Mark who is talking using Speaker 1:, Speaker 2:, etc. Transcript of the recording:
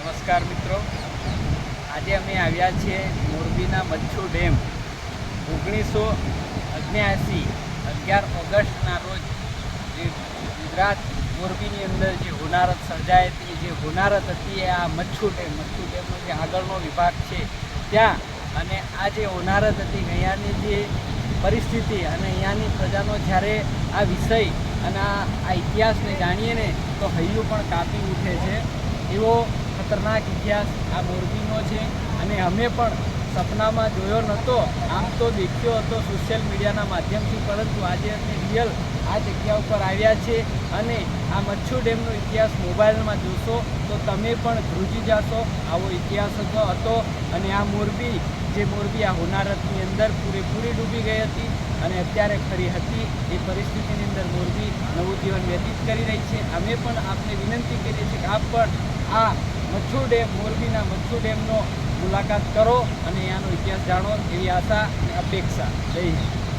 Speaker 1: નમસ્કાર મિત્રો. આજે અમે આવ્યા છીએ મોરબીના મચ્છુ ડેમ. ઓગણીસો અગ્યાસી અગિયાર ઓગસ્ટના રોજ જે ગુજરાત મોરબીની અંદર જે હોનારત સર્જાઈ હતી, જે હોનારત હતી એ આ મચ્છુ ડેમ, મચ્છુ ડેમનો જે આગળનો વિભાગ છે ત્યાં અને આ જે હોનારત હતી અહીંયાની જે પરિસ્થિતિ અને અહીંયાની પ્રજાનો જ્યારે આ વિષય અને આ ઇતિહાસને જાણીએ ને, તો હૈયું પણ કાપી ઉઠે છે. એવો ખતરનાક ઇતિહાસ આ મોરબીનો છે અને અમે પણ સપનામાં જોયો નહોતો. આમ તો દેખ્યો હતો સોશિયલ મીડિયાના માધ્યમથી, પરંતુ આજે અમે રિયલ આ જગ્યા ઉપર આવ્યા છે અને આ મચ્છુ ડેમનો ઇતિહાસ મોબાઈલમાં જોશો તો તમે પણ ધ્રુજી જશો. આવો ઇતિહાસ હતો અને આ મોરબી, જે મોરબી આ હોનારતની અંદર પૂરેપૂરી ડૂબી ગઈ હતી અને અત્યારે ખરી હતી. એ પરિસ્થિતિની અંદર મોરબી નવું જીવન વ્યતીત કરી રહી છે. અમે પણ આપને વિનંતી કરીએ છીએ કે આપ પણ આ મચ્છુ ડેમ, મોરબીના મચ્છુ ડેમનો મુલાકાત કરો અને અહીંયાનો ઇતિહાસ જાણો એવી આશા અને અપેક્ષા. જય હિન્દ.